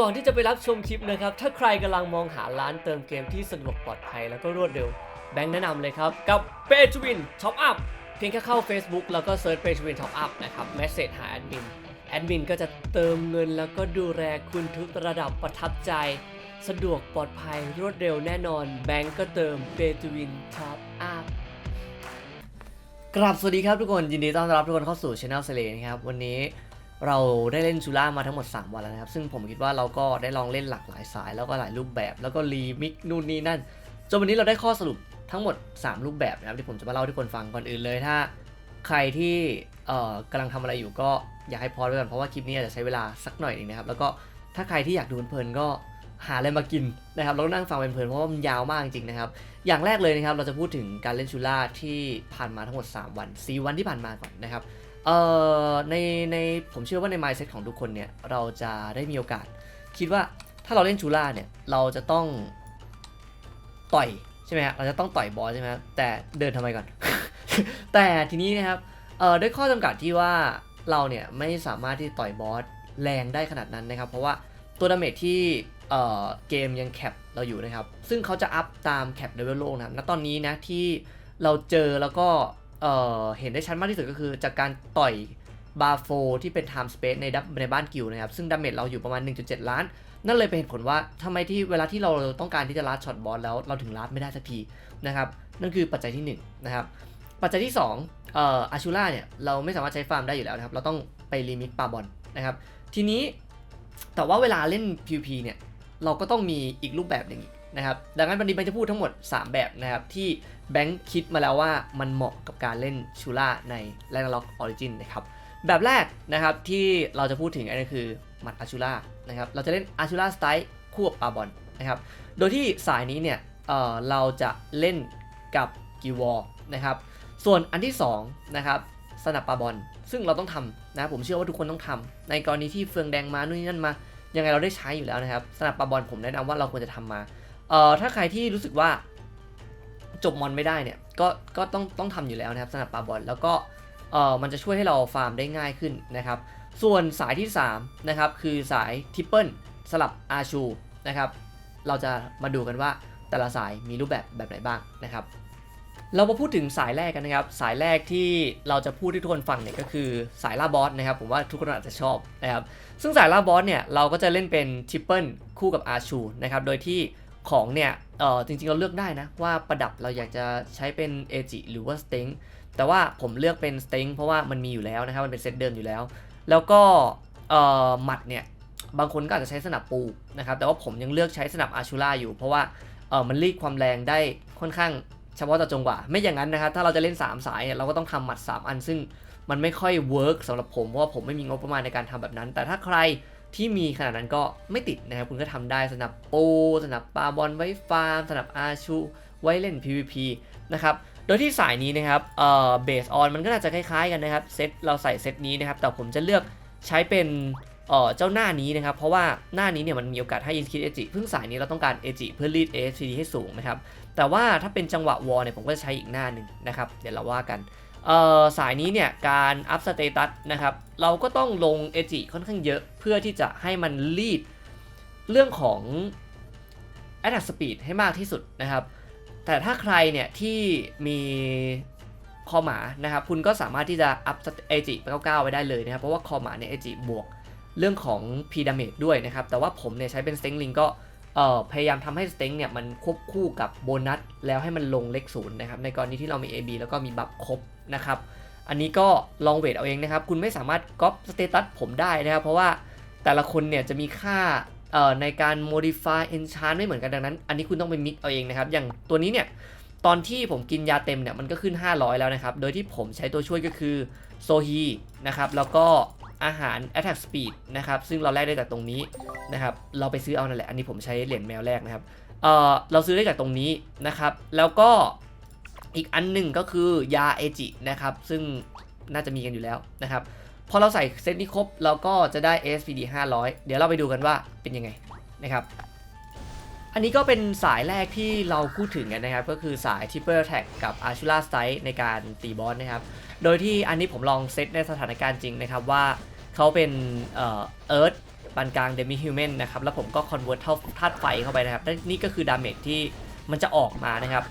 แต่ก่อนที่จะไปรับชมคลิปนะครับ ถ้าใครกำลังมองหาร้านเติมเกมที่สะดวกปลอดภัยแล้วก็รวดเร็ว แบงค์แนะนำเลยครับ กับ p a y t o Win Top Up เพียงแค่เข้า Facebook แล้วก็เซิร์ช p a y t o Win Top Up นะครับ m e s s a g e หาแอดมินแอดมินก็จะเติมเงินแล้วก็ดูแลคุณทุกระดับประทับใจ สะดวกปลอดภัยรวดเร็วแน่นอน แบงก์ก็เติม p a y t o Win Top Up กราบสวัสดีครับทุกคนยินดีต้อนรับทุกคนเข้าสู่ช anel เซเลนะครับ วันนี้ เราได้เล่นชูล่ามาทั้งหมด 3 วันแล้วนะครับ ซึ่งผมคิดว่าเราก็ได้ลองเล่นหลากหลายสาย แล้วก็หลายรูปแบบ แล้วก็รีมิกนู่นนี่นั่น จนวันนี้เราได้ข้อสรุปทั้งหมด 3 รูปแบบนะครับที่ผมจะมาเล่าให้ทุกคนฟังก่อนอื่นเลย ถ้าใครที่เอ่อกำลังทำอะไรอยู่ก็อยากให้พอดไว้ก่อนเพราะว่าคลิปนี้อาจจะใช้เวลาสักหน่อยหนึงนะครับ แล้วก็ถ้าใครที่อยากดูเพลินก็หาอะไรมากินนะครับแล้วก็นั่งฟังเพลินเพราะว่ามันยาวมากจริงๆนะครับ อย่างแรกเลยนะครับเราจะพูดถึงการเล่นชูล่าที่ผ่านมาทั้งหมด 3 วัน 4 วันที่ผ่านมาก่อนนะครับ เอ่อในในผมเชื่อว่าใน mindset ของทุกคนเนี่ยเราจะได้มีโอกาส คิดว่าถ้าเราเล่นชูล่าเนี่ยเราจะต้องต่อยใช่ไหมฮะเราจะต้องต่อยบอสใช่ไหมฮะแต่เดินทำไมก่อน แต่ทีนี้นะครับเอ่อด้วยข้อจำกัดที่ว่าเราเนี่ยไม่สามารถที่ต่อยบอสแรงได้ขนาดนั้นนะครับ เพราะว่าตัวดาเมจที่เอ่อเกมยังแคปเราอยู่นะครับ ซึ่งเขาจะอัพตามแคปเลเวลโลกนะครับณตอนนี้นะที่เราเจอแล้วก็ เอ่อเห็นได้ชัดมากที่สุดก็คือจากการต่อยบาโฟที่เป็น Time Space ในดับในบ้านกิลด์นะครับ ซึ่งดาเมจเราอยู่ประมาณ 1.7 ล้าน นั่นเลยเป็นเหตุผลว่าทำไมที่เวลาที่เราต้องการที่จะลัดช็อตบอลแล้วเราถึงลัดไม่ได้สักทีนะครับ นั่นคือปัจจัยที่1นะครับ ปัจจัยที่2เอ่ออาชูล่าเนี่ยเราไม่สามารถใช้ฟาร์มได้อยู่แล้วนะครับ เราต้องไปลิมิตปาบอลนะครับ ทีนี้แต่ว่าเวลาเล่น PVP เนี่ยเราก็ต้องมีอีกรูปแบบหนึ่งอีก นะครับดังนั้นวันนี้แบงค์จะพูดทั้งหมด 3 แบบนะครับที่แบงค์คิดมาแล้วว่ามันเหมาะกับการเล่นชูล่าใน l a n d l o c k Origin นะครับแบบแรกนะครับที่เราจะพูดถึงอันนี้คือหมัดอาชูล่านะครับเราจะเล่นอาชูล่าสไตล์คู่กับปาบอลนะครับโดยที่สายนี้เนี่ยเเราจะเล่นกับกิวอลนะครับส่วนอันที่2นะครับสนับปาบอลซึ่งเราต้องทำนะผมเชื่อว่าทุกคนต้องทำในกรณีที่เฟืองแดงมานู่นนี่นั่นมายังไงเราได้ใช้อยู่แล้วนะครับสนับปาบอลผมแนะนำว่าเราควรจะทำมา เอ่อถ้าใครที่รู้สึกว่าจบมอนไม่ได้เนี่ยก็ก็ต้องต้องทำอยู่แล้วนะครับสนับปาบอลแล้วก็เอ่อมันจะช่วยให้เราฟาร์มได้ง่ายขึ้นนะครับ ส่วนสายที่3นะครับคือสายทิปเปิลสลับอาชูนะครับเราจะมาดูกันว่าแต่ละสายมีรูปแบบแบบไหนบ้างนะครับ เรามาพูดถึงสายแรกกันนะครับ สายแรกที่เราจะพูดให้ทุกคนฟังเนี่ยก็คือสายล่าบอสนะครับ ผมว่าทุกคนอาจจะชอบนะครับ ซึ่งสายล่าบอสเนี่ยเราก็จะเล่นเป็นทิปเปิลคู่กับอาชูนะครับ โดยที่ ของเนี่ยเออจริงๆเราเลือกได้นะว่าประดับเราอยากจะใช้เป็นเอจิหรือว่าสเต็งแต่ว่าผมเลือกเป็นสเต็งเพราะว่ามันมีอยู่แล้วนะครับมันเป็นเซตเดิมอยู่แล้ว แล้วก็เออหมัดเนี่ยบางคนก็อาจจะใช้สนับปูนะครับแต่ว่าผมยังเลือกใช้สนับอาชูล่าอยู่ เพราะว่าเออมันรีดความแรงได้ค่อนข้างเฉพาะต่อจังหวะไม่อย่างนั้นนะครับถ้าเราจะเล่น 3 สายเนี่ยเราก็ต้องทำหมัด 3 อันซึ่งมันไม่ค่อยเวิร์กสำหรับผมเพราะว่าผมไม่มีงบประมาณในการทำแบบนั้น แต่ถ้าใคร ที่มีขนาดนั้นก็ไม่ติดนะครับ คุณก็ทำได้สนับโป สนับปาบอลไว้ฟาร์ม สนับอาชู ไว้เล่น PVP นะครับ โดยที่สายนี้นะครับ เอ่อ เบสออนมันก็น่าจะคล้ายๆกันนะครับ เซตเราใส่เซตนี้นะครับ แต่ผมจะเลือกใช้เป็น เอ่อ เจ้าหน้านี้นะครับ เพราะว่าหน้านี้เนี่ยมันมีโอกาสให้ยินคิดเอจิเพิ่งสายนี้เราต้องการเอจิเพื่อรีด AFCD ให้สูงนะครับ แต่ว่าถ้าเป็นจังหวะวอลเนี่ยผมก็จะใช้อีกหน้าหนึ่งนะครับ เดี๋ยวเราว่ากัน สายนี้เนี่ยการอัพสเตตัสนะครับเราก็ต้องลงเอจิค่อนข้างเยอะเพื่อที่จะให้มันรีดเรื่องของ attack speed ให้มากที่สุดนะครับ แต่ถ้าใครเนี่ยที่มีคอหมานะครับคุณก็สามารถที่จะอัพเอจิไป99ไว้ได้เลยนะครับ เพราะว่าคอหมาเนี่ยเอจิบวกเรื่องของ P damage ด้วยนะครับ แต่ว่าผมเนี่ยใช้เป็น s t e n g Link ก็ พยายามทำให้ s t e n g เนี่ยมันควบคู่กับโบนัสแล้วให้มันลงเลขศูนย์นะครับในกรณีที่เรามี AB แล้วก็มีบัฟครบนะครับอันนี้ก็ลองเวทเอาเองนะครับ คุณไม่สามารถก๊อปสเตตัสผมได้นะครับ เพราะว่าแต่ละคนเนี่ยจะมีค่าในการ modify enchant ไม่เหมือนกันดังนั้น อันนี้คุณต้องไปมิกเอาเองนะครับ อย่างตัวนี้เนี่ยตอนที่ผมกินยาเต็มเนี่ยมันก็ขึ้น 500 แล้วนะครับ โดยที่ผมใช้ตัวช่วยก็คือโซฮีนะครับแล้วก็ อาหาร attack speed นะครับ ซึ่งเราแลกได้จากตรงนี้นะครับ เราไปซื้อเอานั่นแหละ อันนี้ผมใช้เหรียญแมวแรกนะครับ เออเราซื้อได้จากตรงนี้นะครับ แล้วก็อีกอันหนึ่งก็คือยาเอจินะครับ ซึ่งน่าจะมีกันอยู่แล้วนะครับ พอเราใส่เซตนี้ครบ เราก็จะได้ spd 500 เดี๋ยวเราไปดูกันว่าเป็นยังไงนะครับ อันนี้ก็เป็นสายแรกที่เราพูดถึงกันนะครับ ก็คือสาย Triple Attack กับ Ashura Strike ในการตีบอสนะครับ โดยที่อันนี้ผมลองเซตในสถานการณ์จริงนะครับว่า เขาเป็นเอ่อ Earth ปานกลางเดมิฮิวแมนนะครับแล้วผมก็คอนเวิร์ตเท่าธาตุไฟเข้าไปนะครับและนี่ก็คือดาเมจที่มันจะออกมานะครับ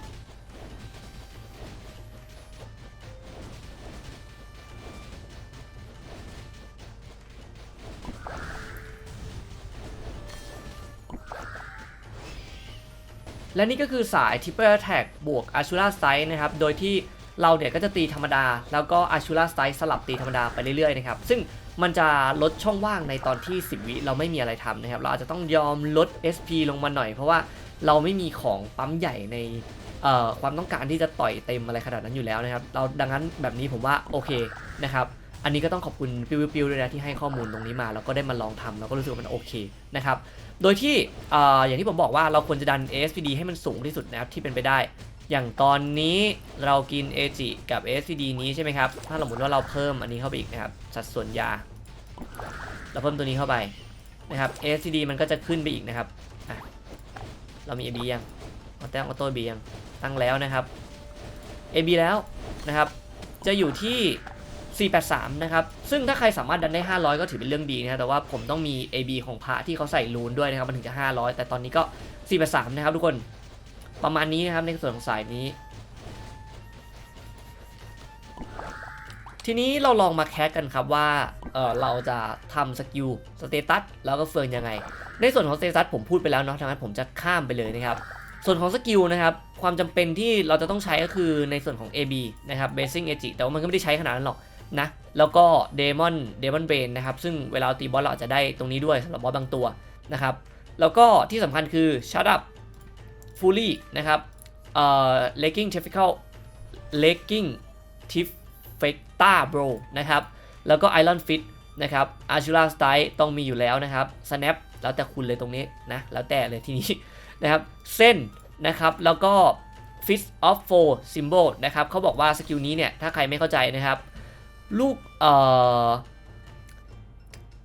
และนี่ก็คือสาย Triple Attack บวก Ashura Strike นะครับ โดยที่เราเนี่ยก็จะตีธรรมดา แล้วก็ Ashura Strike สลับตีธรรมดาไปเรื่อยๆนะครับ ซึ่ง มันจะลดช่องว่างในตอนที่ 10 วิเราไม่มีอะไรทำนะครับ เราอาจจะต้องยอมลด SP ลงมาหน่อย เพราะว่าเราไม่มีของปั๊มใหญ่ในความต้องการที่จะต่อยเต็มอะไรขนาดนั้นอยู่แล้วนะครับ เราดังนั้นแบบนี้ผมว่าโอเคนะครับ อันนี้ก็ต้องขอบคุณปิวปิวด้วยนะที่ให้ข้อมูลตรงนี้มา แล้วก็ได้มาลองทำแล้วก็รู้สึกว่ามันโอเคนะครับ โดยที่ออย่างที่ผมบอกว่าเราควรจะดัน ASPD ให้มันสูงที่สุดนะครับที่เป็นไปได้ อย่างตอนนี้เรากิน AG กับ ASPD นี้ใช่ไหมครับ ถ้าสมมติว่าเราเพิ่มอันนี้เข้าไปอีกนะครับสัดส่วนยา เราเพิ่มตัวนี้เข้าไปนะครับ ASPD มันก็จะขึ้นไปอีกนะครับอะเรามี AB ยังเราตั้งออโต้ AB ยังตั้งแล้วนะครับ AB แล้วนะครับ จะอยู่ที่ 483 นะครับ ซึ่งถ้าใครสามารถดันได้ 500 ก็ถือเป็นเรื่องดีนะแต่ว่าผมต้องมี AB ของพระที่เขาใส่รูนด้วยนะครับ มันถึงจะ 500 แต่ตอนนี้ก็ 483 นะครับทุกคน ประมาณนี้นะครับในส่วนของสายนี้ ทีนี้เราลองมาแคสกันครับว่าเออเราจะทำสกิลสเตตัสแล้วก็เฟิร์นยังไง ในส่วนของสเตตัสผมพูดไปแล้วเนาะทางนั้นผมจะข้ามไปเลยนะครับส่วนของสกิลนะครับ ความจำเป็นที่เราจะต้องใช้ก็คือในส่วนของ AB นะครับ Basing a g i แต่ว่ามันก็ไม่ได้ใช้ขนาดนั้นหรอก นะ แล้วก็ Demon Demon Brain นะครับ ซึ่งเวลาตีบอสเราอาจจะได้ตรงนี้ด้วยสำหรับบอสบางตัวนะครับ แล้วก็ที่สำคัญคือ Shut Up Fully นะครับเอ่อ Legging Typical Legging Tif f e c t a Bro นะครับ แล้วก็ Iron Fit นะครับ Ashura Style ต้องมีอยู่แล้วนะครับ Snap แล้วแต่คุณเลยตรงนี้นะ แล้วแต่เลยทีนี้นะครับ เส้นนะครับ แล้วก็ Fist of Four Symbol นะครับเขาบอกว่าสกิลนี้เนี่ย ถ้าใครไม่เข้าใจนะครับ ลูกเอ่อ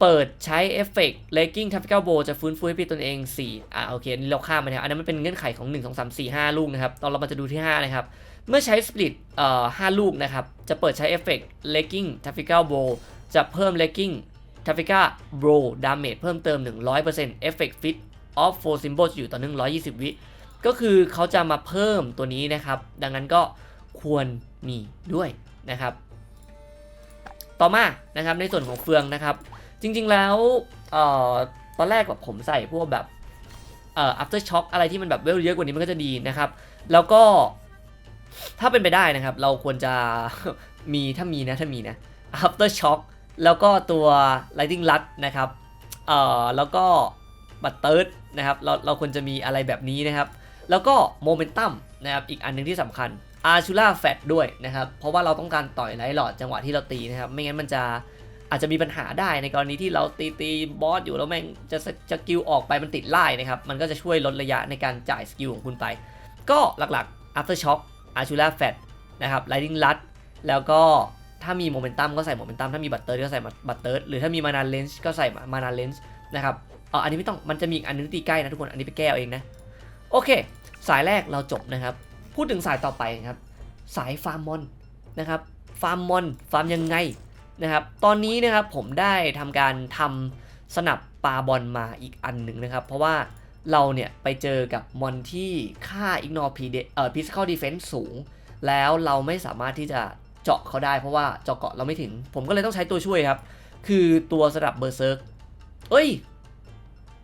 เปิดใช้เอฟเฟกต์ Legging Tactical Bow จะฟื้นฟูให้ปีตนเอง 4 อ่าโอเคอันนี้เราข้ามไปนะครับอันนั้นมันเป็นเงื่อนไขของ 1 2 3 4 5 ลูกนะครับ ตอนเรามาจะดูที่ 5 นะครับ เมื่อใช้สปลิตเอ่อ5ลูกนะครับ จะเปิดใช้เอฟเฟกต์ Legging Tactical Bow จะเพิ่ม Legging Tactical Bow Damage เพิ่มเติม 100% Effect Fit of Four Symbol จะอยู่ต่อเนื่อง120วิก็คือเขาจะมาเพิ่มตัวนี้นะครับ ดังนั้นก็ควรมีด้วยนะครับ ต่อมานะครับในส่วนของเฟืองนะครับ จริงๆแล้วเอ่อตอนแรกแบบผมใส่พวกแบบเอ่อ after shock อะไรที่มันแบบเวลเยอะกว่านี้มันก็จะดีนะครับ แล้วก็ถ้าเป็นไปได้นะครับ เราควรจะมีถ้ามีนะถ้ามีนะ after shock แล้วก็ตัว lighting rod นะครับเอ่อแล้วก็บัตเติร์ดนะครับเราเราควรจะมีอะไรแบบนี้นะครับ แล้วก็โมเมนตัมนะครับอีกอันหนึงที่สำคัญ อาชูล่าแฟตด้วยนะครับ เพราะว่าเราต้องการต่อยไลท์หลอดจังหวะที่เราตีนะครับ ไม่งั้นมันจะอาจจะมีปัญหาได้ในกรณีที่เราตีตีบอสอยู่แล้วแม่งจะจะสกิลออกไปมันติดไล่นะครับ มันก็จะช่วยลดระยะในการจ่ายสกิลของคุณไป ก็หลักๆ after shock อาชูล่าแฟตนะครับ lightning rod แล้วก็ถ้ามีโมเมนตัมก็ใส่โมเมนตัมถ้ามีบัตเตอร์ก็ใส่บัตเตอร์หรือถ้ามีมานาเลนส์ก็ใส่มานาเลนส์นะครับเอออันนี้ไม่ต้องมันจะมีอันนึงตีใกล้นะทุกคนอันนี้ไปแก้เอาเองนะโอเค สายแรกเราจบนะครับ พูดถึงสายต่อไปครับ สายฟาร์มมอนนะครับฟาร์มมอนฟาร์มยังไงนะครับ ตอนนี้นะครับผมได้ทำการทำสนับปาบอลมาอีกอันหนึ่งนะครับ เพราะว่าเราเนี่ยไปเจอกับมอนที่ค่า ignore p d เอ่อ physical defense สูง แล้วเราไม่สามารถที่จะเจาะเขาได้เพราะว่าเจาะเกาะเราไม่ถึง ผมก็เลยต้องใช้ตัวช่วยครับ คือตัวสนับเบอร์เซิร์กเอ้ย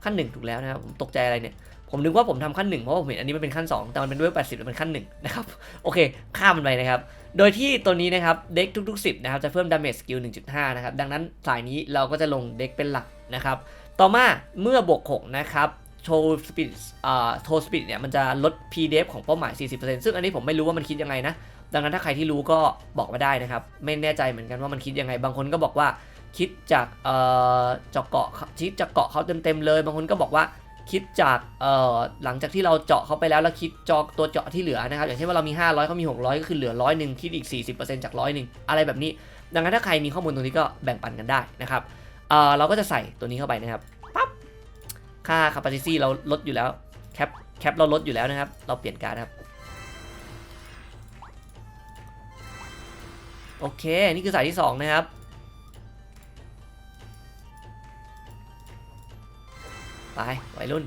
ขั้นหนึ่งถูกแล้วนะครับผมตกใจอะไรเนี่ย ผมนึกว่าผมทำขั้นหนึ่งเพราะผมเห็นอันนี้มันเป็นขั้น 2 แต่มันเป็นด้วย 80มันเป็นขั้นหนึ่งนะครับโอเคข้ามมันไปนะครับ โดยที่ตัวนี้นะครับเด็กทุกๆ 10นะครับจะเพิ่มดาเมจสกิล1.5นะครับดังนั้นสายนี้เราก็จะลงเด็กเป็นหลักนะครับต่อมาเมื่อบวก6นะครับโชว์สปีดอ่าโทสปีดเนี่ยมันจะลด PDF ของเป้าหมาย 40%ซึ่งอันนี้ผมไม่รู้ว่ามันคิดยังไงนะ ดังนั้นถ้าใครที่รู้ก็บอกมาได้นะครับ ไม่แน่ใจเหมือนกันว่ามันคิดยังไง บางคนก็บอกว่าคิดจากเอ่อจาะเกาะคิดจากเกาะเขาเต็มๆเลย บางคนก็บอกว่า คิดจากเอ่อหลังจากที่เราเจาะเขาไปแล้วแล้วคิดจอกตัวเจาะที่เหลือนะครับ อย่างเช่นว่าเรามี 500เขามี 600 ก็คือเหลือร้อยหนึ่งคิดอีก 40%จากร้อยหนึ่งอะไรแบบนี้ ดังนั้นถ้าใครมีข้อมูลตรงนี้ก็แบ่งปันกันได้นะครับเอ่อเราก็จะใส่ตัวนี้เข้าไปนะครับปั๊บค่า capacity เราลดอยู่แล้วแคปแคปเราลดอยู่แล้วนะครับ เราเปลี่ยนการครับโอเค นี่คือสายที่ 2 นะครับ ไปวัยรุ่น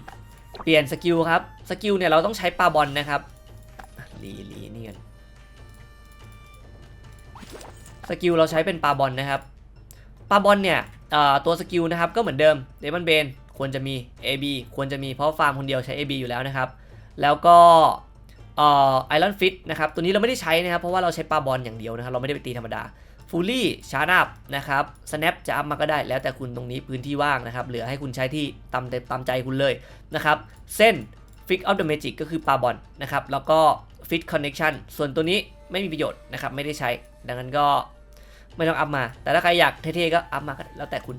เปลี่ยนสกิลครับ สกิลเนี่ยเราต้องใช้ปาบอลนะครับอะรีรีนี่กันสกิลเราใช้เป็นปาบอลนะครับปาบอลเนี่ยตัวสกิลนะครับก็เหมือนเดิมเดมอนเบนควรจะมี AB ควรจะมีเพราะฟาร์มคนเดียวใช้ AB อยู่แล้วนะครับ แล้วก็ไอรอนฟิตนะครับตัวนี้เราไม่ได้ใช้นะครับเพราะว่าเราใช้ปาบอลอย่างเดียวนะครับเราไม่ได้ไปตีธรรมดา ฟูลี่ชาร์ up นะครับ snap จะอัพมาก็ได้แล้วแต่คุณตรงนี้พื้นที่ว่างนะครับ เหลือให้คุณใช้ที่ตามตามใจคุณเลยนะครับ เส้น Fix of the Magic ก็คือปาบอลนะครับ แล้วก็ Fit Connection ส่วนตัวนี้ไม่มีประโยชน์นะครับ ไม่ได้ใช้ ดังนั้นก็ไม่ต้องอัพมา แต่ถ้าใครอยากเท่ๆก็อัพมาก็แล้วแต่คุณ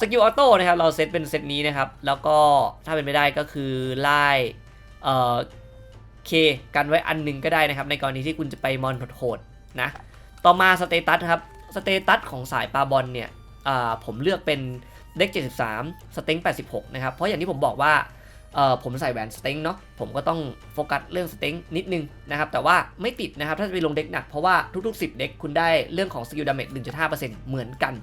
สกิลออโต้นะครับ เราเซตเป็นเซตนี้นะครับ แล้วก็ถ้าเป็นไม่ได้ก็คือไล่เอ่อเคกันไว้อันหนึงก็ได้นะครับ ในกรณีที่คุณจะไปมอนโหดๆนะ ต่อมาสเตตัสครับ สเตตัสของสายปาบอลเนี่ยผมเลือกเป็นเด็ก 73 สเต็ง 86 นะครับ เพราะอย่างที่ผมบอกว่าผมใส่แหวนสเต็งเนาะ ผมก็ต้องโฟกัสเรื่องสเต็งนิดนึงนะครับ แต่ว่าไม่ติดนะครับ ถ้าจะไปลงเด็กหนัก เพราะว่าทุกๆ 10 เด็กคุณได้เรื่องของสกิลดาเมจ1.5%เหมือนกัน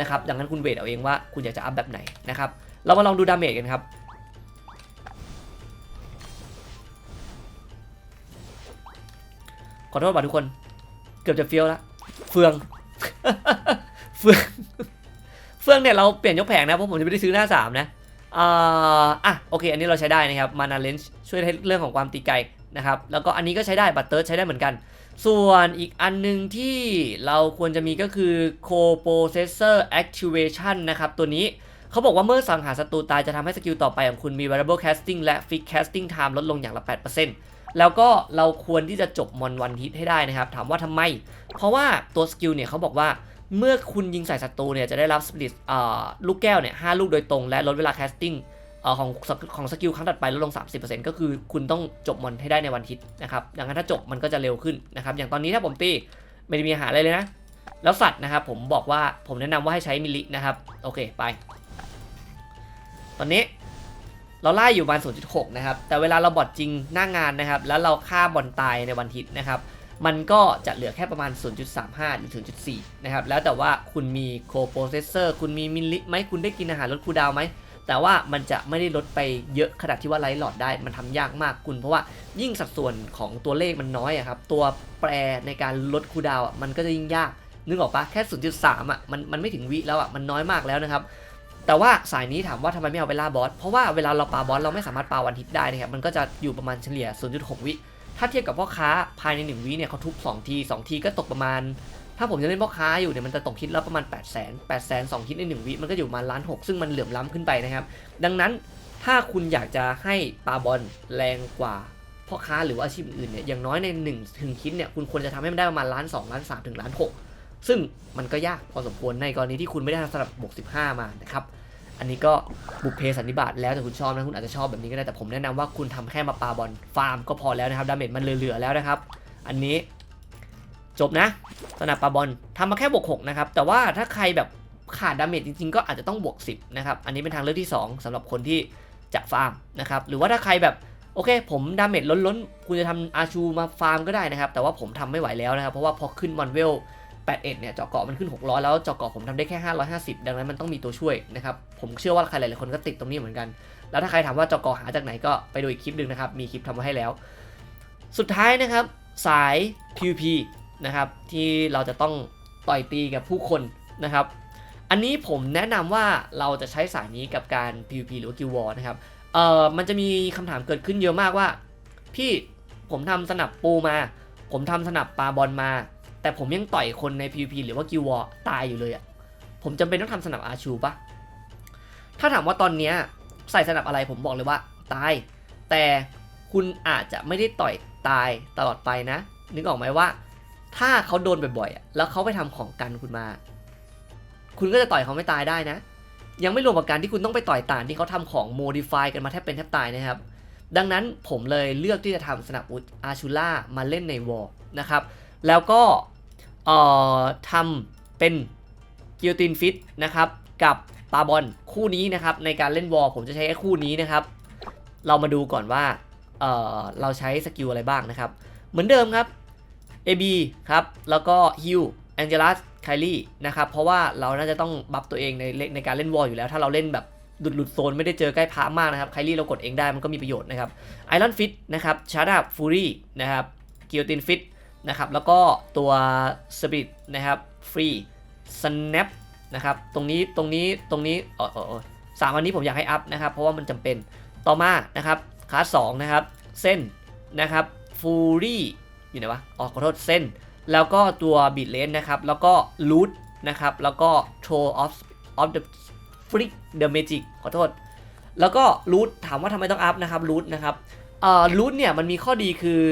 นะครับ ดังนั้นคุณเวทเอาเองว่าคุณอยากจะอัพแบบไหนนะครับ เรามาลองดูดาเมจกันครับขอโทษบ่าทุกคน เกือบจะเฟี้ยวแล้ว เฟือง เฟือง เฟืองเนี่ยเราเปลี่ยนยกแผงนะเพราะผมจะไม่ได้ซื้อหน้า3นะอ่าอะโอเค อันนี้เราใช้ได้นะครับมานาเลนจ์ช่วยให้เรื่องของความตีไกลนะครับ แล้วก็อันนี้ก็ใช้ได้บัตเตอร์ใช้ได้เหมือนกัน ส่วนอีกอันหนึงที่เราควรจะมีก็คือ Co-Processor Activation นะครับ ตัวนี้เขาบอกว่าเมื่อสังหารศัตรูตายจะทำให้สกิลต่อไปของคุณมี Variable Casting และ Fixed Casting Time ลดลงอย่างละ 8% แล้วก็เราควรที่จะจบมอนวันฮิตให้ได้นะครับ ถามว่าทำไม เพราะว่าตัวสกิลเนี่ยเขาบอกว่าเมื่อคุณยิงใส่ศัตรูเนี่ยจะได้รับสปิริตลูกแก้วเนี่ยห้าลูกโดยตรง และลดเวลาแคสติ้งของของสกิลครั้งถัดไปลดลง 30%ก็คือคุณต้องจบมอนให้ได้ในวันฮิตนะครับดังนั้นถ้าจบมันก็จะเร็วขึ้นนะครับอย่างตอนนี้ถ้าผมตีไม่ได้มีอาหารอะไรเลยนะ แล้วสัตว์นะครับผมบอกว่าผมแนะนำว่าให้ใช้มิลลินะครับ โอเคไป ตอนนี้ เราไล่อยู่ประมาณ0.6 นะครับ แต่เวลาเราบอดจริงหน้างานนะครับ แล้วเราฆ่าบอลตายในวันฮิตนะครับ มันก็จะเหลือแค่ประมาณ 0.35 หรือ 0.4 นะครับ แล้วแต่ว่าคุณมีโคโปรเซสเซอร์คุณมีมิลลิไหมคุณได้กินอาหารลดคูดาวไหม แต่ว่ามันจะไม่ได้ลดไปเยอะขนาดที่ว่าไลท์หลอดได้ มันทำยากมากคุณ เพราะว่ายิ่งสัดส่วนของตัวเลขมันน้อยอะครับ ตัวแปรในการลดคูดาวอะมันก็จะยิ่งยาก นึกออกปะแค่ 0.3อะ มันมันไม่ถึงวิแล้วอะ มันน้อยมากแล้วนะครับ แต่ว่าสายนี้ถามว่าทำไมไม่เอาไปล่าบอส เพราะว่าเวลาเราปาบอสเราไม่สามารถปาวันฮิตได้นะครับ มันก็จะอยู่ประมาณเฉลี่ย 0.6 วิ ถ้าเทียบกับพ่อค้าภายใน 1 วิเนี่ยเขาทุบ2ที 2 ทีก็ตกประมาณ ถ้าผมจะเล่นพ่อค้าอยู่เนี่ยมันจะตกคิดละประมาณ 8 0 0 0 0 0 8 0 0 0 2คิดใน 1 วิ มันก็อยู่มาล้านหกซึ่งมันเหลื่อมล้ำขึ้นไปนะครับ ดังนั้นถ้าคุณอยากจะให้ปาบอลแรงกว่าพ่อค้าหรือว่าอาชีพอื่นเนี่ยอย่างน้อยใน1ถึงคิดเนี่ยคุณควรจะทำให้มันได้ประมาณล้าน2ล้าน3ถึงล้าน6 ซึ่งมันก็ยากพอสมควรในกรณีที่คุณไม่ได้ทำสำหรับบวก15 มานะครับอันนี้ก็บุพเพสันนิบาตแล้วแต่คุณชอบนะคุณอาจจะชอบแบบนี้ก็ได้แต่ผมแนะนำว่าคุณทำแค่มาปาบอลฟาร์มก็พอแล้วนะครับดาเมจมันเหลือๆแล้วนะครับ อันนี้จบนะสำหรับปาบอลทำมาแค่บวก6นะครับแต่ว่าถ้าใครแบบขาดดาเมจจริงๆ ก็อาจจะต้องบวก 10นะครับอันนี้เป็นทางเลือกที่ 2สำหรับคนที่จะฟาร์มนะครับหรือว่าถ้าใครแบบโอเค ผมดาเมจล้นๆ คุณจะทำอาชูมาฟาร์มก็ได้นะครับแต่ว่าผมทำไม่ไหวแล้วนะครับเพราะว่าพอขึ้นมอนเวล 81 เนี่ยเจาะเกาะมันขึ้น 600 แล้วเจาะเกาะผมทำได้แค่ 550 ดังนั้นมันต้องมีตัวช่วยนะครับ ผมเชื่อว่าใครหลายๆคนก็ติดตรงนี้เหมือนกัน แล้วถ้าใครถามว่าเจาะเกาะหาจากไหนก็ไปดูอีกคลิปหนึ่งนะครับ มีคลิปทำไว้ให้แล้ว สุดท้ายนะครับสาย PVP นะครับที่เราจะต้องต่อยตีกับผู้คนนะครับ อันนี้ผมแนะนำว่าเราจะใช้สายนี้กับการ PVP หรือว่า Guild War นะครับ เอ่อ มันจะมีคำถามเกิดขึ้นเยอะมากว่า พี่ผมทำสนับปูมา ผมทำสนับปลาบอลมา แต่ผมยังต่อยคนใน PVP หรือว่า Guild War ตายอยู่เลยอะ่ะผมจำเป็นต้องทำสนับอาชูปะถ้าถามว่าตอนเนี้ยใส่สนับอะไรผมบอกเลยว่าตาย แต่คุณอาจจะไม่ได้ต่อยตายตลอดไปนะ นึกออกไหมว่า ถ้าเขาโดนบ่อยๆแล้วเขาไปทำของกันคุณมา คุณก็จะต่อยเขาไม่ตายได้นะ ยังไม่รวมกับการที่คุณต้องไปต่อยต่านที่เขาทำของ modify กันมาแทบเป็นแทบตายนะครับ ดังนั้นผมเลยเลือกที่จะทำสนับอุอาชูล่ามาเล่นในวอลนะครับ แล้วก็ เอ่อทำเป็นกิลตินฟิตนะครับกับปาบอลคู่นี้นะครับในการเล่นวอลผมจะใช้แค่คู่นี้นะครับ เรามาดูก่อนว่าเอ่อเราใช้สกิลอะไรบ้างนะครับ เหมือนเดิมครับ AB ครับแล้วก็ฮิวแองเจลัสไคลี่นะครับเพราะว่าเราน่าจะต้องบัฟตัวเองในในการเล่นวอลอยู่แล้ว ถ้าเราเล่นแบบหลุดหลุดโซนไม่ได้เจอใกล้พระมากนะครับไคลี่เรากดเองได้มันก็มีประโยชน์นะครับไอรอนฟิตนะครับชาร์ด f ฟูรี่นะครับกิลตินฟิต นะครับ แล้วก็ตัวสปิดนะครับฟรีสแนปนะครับ ตรงนี้ ตรงนี้ ตรงนี้ออเอสามอันนี้ผมอยากให้อัพนะครับ เพราะว่ามันจำเป็น ต่อมานะครับคลาสสองนะครับ เส้นนะครับฟูรี่อยู่ไหนวะอ๋อขอโทษเส้น แล้วก็ตัวบิดเลนนะครับ แล้วก็ลูทนะครับ แล้วก็ troll of of the freak the magic ขอโทษ แล้วก็ลูทถามว่าทำไมต้องอัพนะครับลูทนะครับเอ่อลูทเนี่ยมันมีข้อดีคือ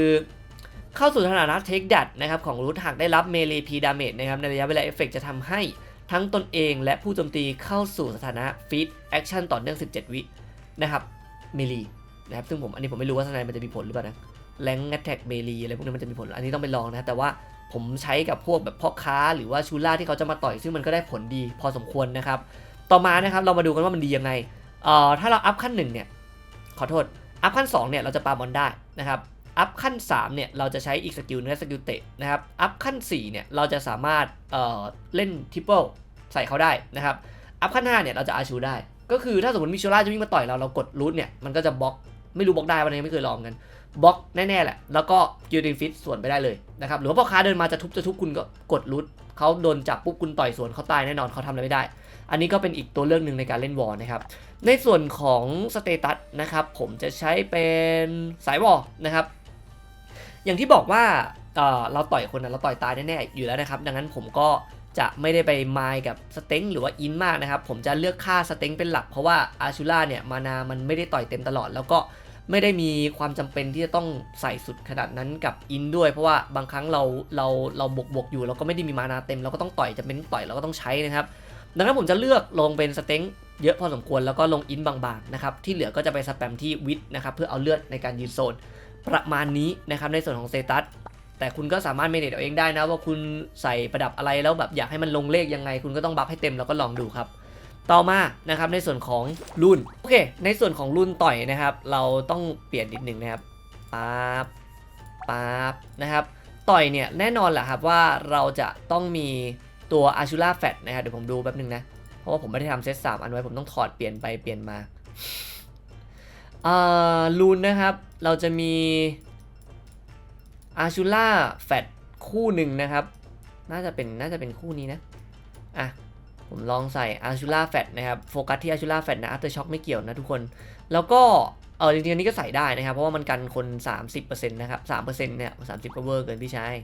เข้าสู่สถานะ take that นะครับของรูทหากได้รับ melee p damage นะครับในระยะเวลาเอฟเฟกจะทำให้ทั้งตนเองและผู้โจมตีเข้าสู่สถานะ feed action ต่อเนื่อง 17 วินะครับ melee นะครับซึ่งผมอันนี้ผมไม่รู้ว่าทนายมันจะมีผลหรือเปล่านะแรง attack melee อะไรพวกนี้มันจะมีผล อันนี้ต้องไปลองนะแต่ว่าผมใช้กับพวกแบบพ่อค้าหรือว่าชูล่าที่เขาจะมาต่อยซึ่งมันก็ได้ผลดีพอสมควรนะครับ ต่อมานะครับเรามาดูกันว่ามันดียังไงเอ่อถ้าเราอัพขั้นหนึ่งเนี่ยขอโทษอัพขั้นสองเนี่ยเราจะปาบอลได้นะครับ อัพขั้น3เนี่ยเราจะใช้อีกสกิลนึงสกิลเตะนะครับ อัพขั้น4เนี่ยเราจะสามารถเอ่อเล่นทิปเปิลใส่เขาได้นะครับ อัพขั้น5เนี่ยเราจะอาชูได้ ก็คือถ้าสมมติมิชูล่าจะวิ่งมาต่อยเราเรากดรูทเนี่ยมันก็จะบล็อกไม่รู้บล็อกได้วันนี้ไม่เคยลองกันบล็อกแน่ๆแหละ แล้วก็กิลดินฟิตสวนไปได้เลยนะครับ หรือว่าพ่อค้าเดินมาจะทุบจะทุบคุณก็กดรูทเขาโดนจับปุ๊บคุณต่อยสวนเขาตายแน่นอนเขาทำอะไรไม่ได้ อันนี้ก็เป็นอีกตัวเลือกหนึ่งในการเล่นวอลนะครับ ในส่วนของสเตตัสนะครับผมจะใช้เป็นสายวอลนะครับ อย่างที่บอกว่าเราต่อยคนนะเราต่อยตายแน่ๆอยู่แล้วนะครับ ดังนั้นผมก็จะไม่ได้ไปไมล์กับสเต็งหรือว่าอินมากนะครับ ผมจะเลือกค่าสเต็งเป็นหลัก เพราะว่าอาชูล่าเนี่ยมานามันไม่ได้ต่อยเต็มตลอด แล้วก็ไม่ได้มีความจำเป็นที่จะต้องใส่สุดขนาดนั้นกับอินด้วย เพราะว่าบางครั้งเราเราเราบวกบวกอยู่เราก็ไม่ได้มีมานาเต็มเราก็ต้องต่อยจะเป็นต่อยเราก็ต้องใช้นะครับ ดังนั้นผมจะเลือกลงเป็นสเต็งเยอะพอสมควรแล้วก็ลงอินบางๆนะครับที่เหลือก็จะไปสแปมที่วิดนะครับเพื่อเอาเลือดในการยืนโซน ประมาณนี้นะครับในส่วนของสเตตัสแต่คุณก็สามารถเมเนจเอาเองได้นะว่าคุณใส่ประดับอะไรแล้วแบบอยากให้มันลงเลขยังไง คุณก็ต้องบัฟให้เต็มแล้วก็ลองดูครับ ต่อมานะครับในส่วนของรุ่นโอเค ในส่วนของรุ่นต่อยนะครับ เราต้องเปลี่ยนนิดหนึ่งนะครับปั๊บปั๊บนะครับต่อยเนี่ยแน่นอนแหละครับว่าเราจะต้องมีตัวอาชูล่าแฟตนะครับเดี๋ยวผมดูแป๊บนึงนะ เพราะว่าผมไม่ได้ทำเซตสามอันไว้ผมต้องถอดเปลี่ยนไปเปลี่ยนมาอ่าลูนนะครับ เราจะมีอาชูล่าแฟตคู่หนึ่งนะครับ น่าจะเป็นน่าจะเป็นคู่นี้นะ อะ ผมลองใส่อาชูล่าแฟตนะครับ โฟกัสที่อาชูล่าแฟตนะอั t เ r s ช็อ k ไม่เกี่ยวนะทุกคน แล้วก็ เออจริงๆอันนี้ก็ใส่ได้นะครับ เพราะว่ามันกันคน 30%นะครับ3%เนี่ย30ก็เวอร์เกินพี่ชาย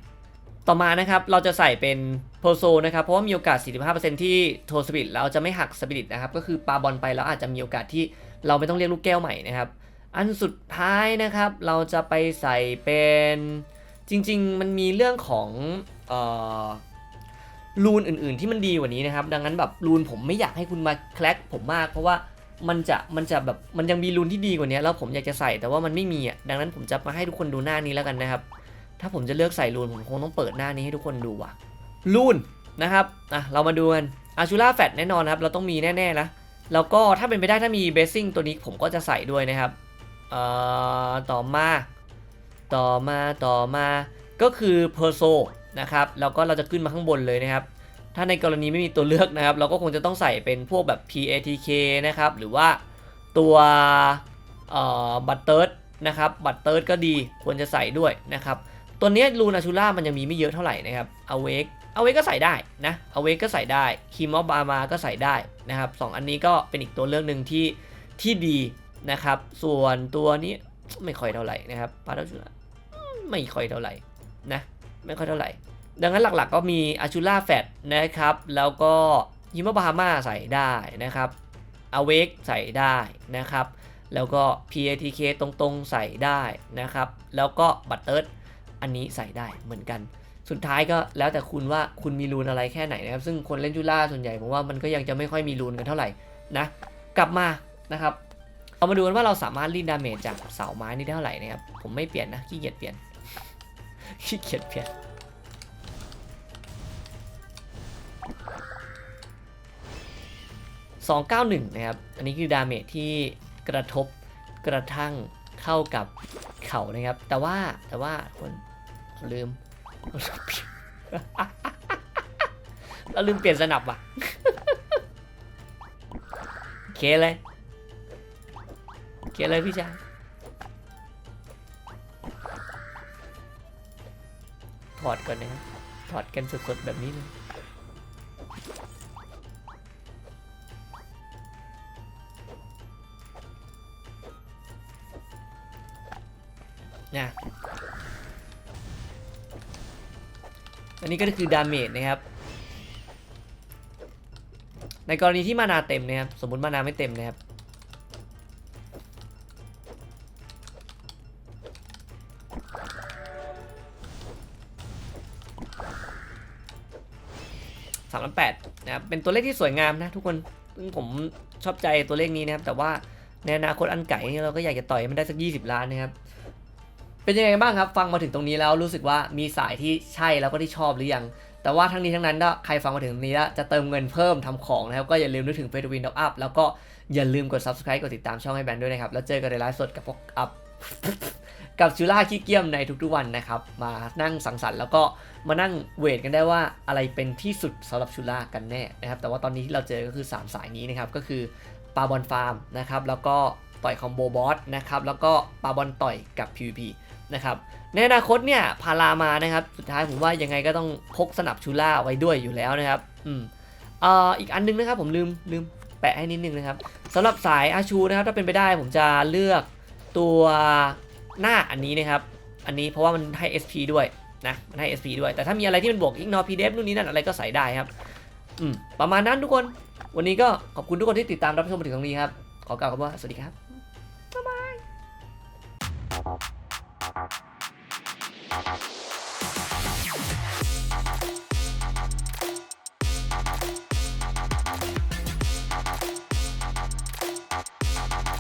ต่อมานะครับ เราจะใส่เป็นโพโซนะครับ เพราะว่ามีโอกาส 45%ที่โทสปิริตเราจะไม่หักสปิริตนะครับ ก็คือปาบอลไปแล้วอาจจะมีโอกาสที่เราไม่ต้องเรียกลูกแก้วใหม่นะครับ อันสุดท้ายนะครับเราจะไปใส่เป็นจริง ๆ มันมีเรื่องของออรูนอื่นๆที่มันดีกว่านี้นะครับ ดังนั้นแบบรูนผมไม่อยากให้คุณมาแคลกผมมาก เพราะว่ามันจะมันจะแบบมันยังมีรูนที่ดีกว่านี้แล้วผมอยากจะใส่แต่ว่ามันไม่มีอะดังนั้นผมจะมาให้ทุกคนดูหน้านี้แล้วกันนะครับ ถ้าผมจะเลือกใส่รูนผมคงต้องเปิดหน้านี้ให้ทุกคนดูว่ะรูนนะครับอะเรามาดูกันอาชูล่าแฟตแน่นอนนะครับ เราต้องมีแน่ๆนะแล้วก็ถ้าเป็นไปได้ถ้ามีเบสซิ่งตัวนี้ผมก็จะใส่ด้วยนะครับ เอ่อต่อมา ต่อมาต่อมาก็คือ p e r s o นะครับแล้วก็เราจะขึ้นมาข้างบนเลยนะครับ ถ้าในกรณีไม่มีตัวเลือกนะครับ เราก็คงจะต้องใส่เป็นพวกแบบ PATK นะครับหรือว่าตัวเอ่อบัตเติร์ดนะครับบัตเติร์ดก็ดีควรจะใส่ด้วยนะครับตัวนี้ลูนาชูล่ามันยังมีไม่เยอะเท่าไหร่นะครับอเวกอเวกก็ใส่ได้นะอเวกก็ใส่ได้คีมอบบามาก็ใส่ได้นะครับสองอันนี้ก็เป็นอีกตัวเลือกหนึ่งที่ที่ดี นะครับ ส่วนตัวนี้ไม่ค่อยเท่าไหร่นะครับปาราชูล่าไม่ค่อยเท่าไหร่นะไม่ค่อยเท่าไหร่ ดังนั้นหลักๆก็มีอาชูล่าแฟตนะครับ แล้วก็ฮิม a บาฮาม่าใส่ได้นะครับอเวกใส่ได้นะครับ แล้วก็ PATK ตรงๆใส่ได้นะครับ แล้วก็บัตเติร์ดอันนี้ใส่ได้เหมือนกัน สุดท้ายก็แล้วแต่คุณว่าคุณมีรูนอะไรแค่ไหนนะครับ ซึ่งคนเล่นจูล่าส่วนใหญ่ผมว่ามันก็ยังจะไม่ค่อยมีรูนกันเท่าไหร่นะ กลับมานะครับ เอามาดูกันว่าเราสามารถรีดดาเมจจากเสาไม้นี้ได้เท่าไหร่นะครับ ผมไม่เปลี่ยนนะขี้เกียจเปลี่ยน ขี้เกียจเปลี่ยน 291 นะครับ อันนี้คือดาเมจที่กระทบกระทั่งเข้ากับเขานะครับ แต่ว่าแต่ว่าคนลืมเราลืมเปลี่ยนสนับว่ะ โอเคเลย เคลียร์เลยพี่ชายถอดก่อนนะครับถอดกันสดๆแบบนี้เลยนะอันนี้ก็คือดาเมจนะครับ ในกรณีที่มานาเต็มนะครับ สมมติมานาไม่เต็มนะครับ สามล้านแปดนะครับเป็นตัวเลขที่สวยงามนะทุกคนซึ่งผมชอบใจตัวเลขนี้นะครับ แต่ว่าในอนาคตอันไก่เราก็อยากจะต่อยมันได้สัก 20 ล้านนะครับ เป็นยังไงบ้างครับ ฟังมาถึงตรงนี้แล้วรู้สึกว่ามีสายที่ใช่แล้วก็ที่ชอบหรือยัง แต่ว่าทั้งนี้ทั้งนั้นก็ใครฟังมาถึงตรงนี้แล้วจะเติมเงินเพิ่มทำของนะครับ ก็อย่าลืมนึกถึง p a y to Win Top Up แล้วก็อย่าลืมกด Subscribe กดติดตามช่องให้แบนด้วยนะครับ แล้วเจอกันในไลฟ์สดกับพวกอัพ กับชูล่าขี้เกียมในทุกๆวันนะครับ มานั่งสังสรรค์แล้วก็มานั่งเวทกันได้ว่าอะไรเป็นที่สุดสำหรับชูล่ากันแน่นะครับ แต่ว่าตอนนี้ที่เราเจอก็คือ 3 สายนี้นะครับ ก็คือปาบอลฟาร์มนะครับ แล้วก็ต่อยคอมโบบอสนะครับ แล้วก็ปาบอลต่อยกับ PVP นะครับ ในอนาคตเนี่ยพารามานะครับ สุดท้ายผมว่ายังไงก็ต้องพกสนับชูล่าไว้ด้วยอยู่แล้วนะครับ อืมเอ่ออีกอันนึงนะครับผมลืมลืมแปะให้นิดนึงนะครับสำหรับสายอาชูนะครับถ้าเป็นไปได้ผมจะเลือกตัว หน้าอันนี้นะครับ อันนี้เพราะว่ามันให้ SP ด้วยนะ มันให้ SP ด้วย แต่ถ้ามีอะไรที่มันบวกอีกนอพีเดฟนู่นนี่นั่นอะไรก็ใส่ได้ครับ อืม ประมาณนั้นทุกคน วันนี้ก็ขอบคุณทุกคนที่ติดตามรับชมมาถึงตรงนี้ครับ ขอกล่าวคำว่าสวัสดีครับ